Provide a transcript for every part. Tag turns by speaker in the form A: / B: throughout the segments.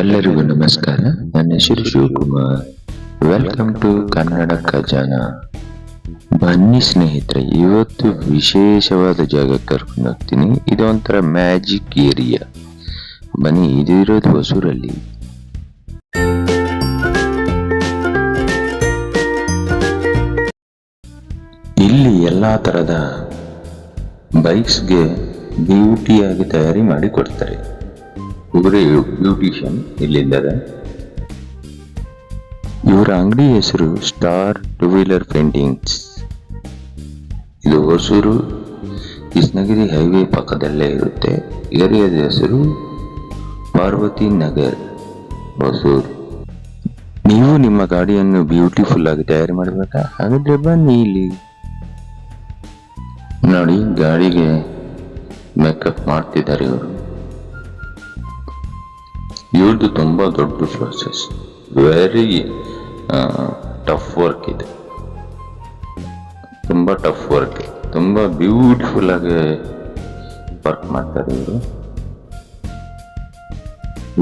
A: ಎಲ್ಲರಿಗೂ ನಮಸ್ಕಾರ. ನನ್ನ ಹೆಸರು Shivakumar. Welcome to Kannada Khajana. ಬನ್ನಿ ಸ್ನೇಹಿತರೆ, ಇವತ್ತು ವಿಶೇಷವಾದ ಜಾಗಕ್ಕೆ ಕರ್ಕೊಂಡು ಹೋಗ್ತೀನಿ. ಇದೊಂಥರ ಮ್ಯಾಜಿಕ್ ಏರಿಯಾ. ಬನ್ನಿ, ಇದು ಇರೋದು ಹೊಸೂರಲ್ಲಿ. ಇಲ್ಲಿ ಎಲ್ಲ ಥರದ ಬೈಕ್ಸ್ಗೆ ಬ್ಯೂಟಿಯಾಗಿ ತಯಾರಿ ಮಾಡಿ ಕೊಡ್ತಾರೆ. ಇವರೇ ಬ್ಯೂಟಿಷಿಯನ್ ಇಲ್ಲಿದ್ದಾರೆ. ಇವರ ಅಂಗಡಿ ಹೆಸರು ಸ್ಟಾರ್ ಟೂ ವೀಲರ್ ಪೇಂಟಿಂಗ್ಸ್ ಇದು ಹೊಸೂರು ಕೃಷ್ಣಗಿರಿ ಹೈವೇ ಪಕ್ಕದಲ್ಲೇ ಇರುತ್ತೆ. ಏರಿಯಾದ ಹೆಸರು ಪಾರ್ವತಿ ನಗರ್ ಹೊಸೂರು. ನೀವು ನಿಮ್ಮ ಗಾಡಿಯನ್ನು ಬ್ಯೂಟಿಫುಲ್ ಆಗಿ ತಯಾರು ಮಾಡಬೇಕಾ? ಹಾಗಾದ್ರೆ ಬನ್ನಿ ಇಲ್ಲಿ. ನೋಡಿ ಗಾಡಿಗೆ ಮೇಕಪ್ ಮಾಡ್ತಿದ್ದಾರೆ ಇವರು. ಇವ್ರದ್ದು ತುಂಬ ದೊಡ್ಡ ಪ್ರೊಸೆಸ್ ವೆರಿ ಟಫ್ ವರ್ಕ್ ಇದೆ. ತುಂಬ ಟಫ್ ವರ್ಕ್ ತುಂಬ ಬ್ಯೂಟಿಫುಲ್ ಆಗಿ ವರ್ಕ್ ಮಾಡ್ತಾರೆ ಇವರು.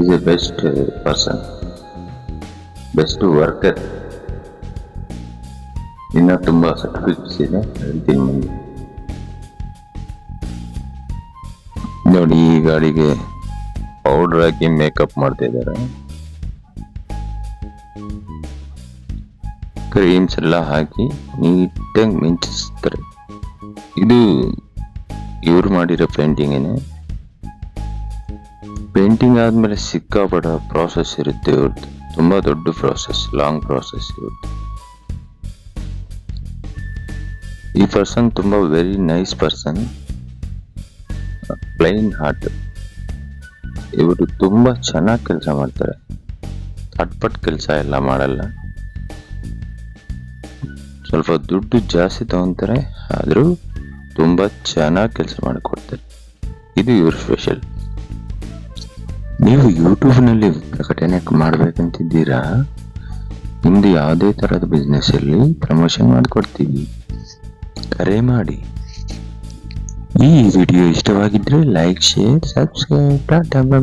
A: Is a best person best worker ಇನ್ನೂ ತುಂಬ ಸರ್ಟಿಫಿಕೇಟ್ಸ್ ಇದೆ. ಹೇಳ್ತೀನಿ ಮುಂದೆ ನೋಡಿ, ಈ ಗಾಡಿಗೆ ಪೌಡರ್ ಹಾಕಿ ಮೇಕಪ್ ಮಾಡ್ತಾ ಇದ್ದಾರೆ ಕ್ರೀಮ್ಸ್ ಎಲ್ಲ ಹಾಕಿ ನೀಟಾಗಿ ಮಿಂಚಿಸ್ತಾರೆ. ಇದು ಇವ್ರು ಮಾಡಿರೋ ಪೇಂಟಿಂಗೇನೆ ಪೇಂಟಿಂಗ್ ಆದಮೇಲೆ ಸಿಕ್ಕಾಪಡ ಪ್ರಾಸೆಸ್ ಇರುತ್ತೆ ಇವ್ರದ್ದು ತುಂಬಾ ದೊಡ್ಡ ಪ್ರಾಸೆಸ್ ಲಾಂಗ್ ಪ್ರಾಸೆಸ್ ಇರುತ್ತೆ ಈ ಪರ್ಸನ್ ತುಂಬಾ very nice person plain heart ಇವರು ತುಂಬ ಚೆನ್ನಾಗಿ ಕೆಲಸ ಮಾಡ್ತಾರೆ. ಅಟ್ಪಟ್ ಕೆಲಸ ಎಲ್ಲ ಮಾಡಲ್ಲ. ಸ್ವಲ್ಪ ದುಡ್ಡು ಜಾಸ್ತಿ ತಗೊತಾರೆ, ಆದರೂ ತುಂಬ ಚೆನ್ನಾಗಿ ಕೆಲಸ ಮಾಡಿಕೊಡ್ತಾರೆ. ಇದು ಇವ್ರ ಸ್ಪೆಷಲ್ ನೀವು ಯೂಟ್ಯೂಬ್ನಲ್ಲಿ ಪ್ರಕಟಣೆ ಮಾಡ್ಬೇಕಂತಿದ್ದೀರಾ? ನಿಮ್ದು ಯಾವುದೇ ಥರದ ಬಿಸ್ನೆಸ್ಸಲ್ಲಿ ಪ್ರಮೋಷನ್ ಮಾಡಿಕೊಡ್ತೀವಿ. ಕರೆ ಮಾಡಿ. ಈ video ಇಷ್ಟವಾಗಿದ್ರೆ like share subscribe tata bye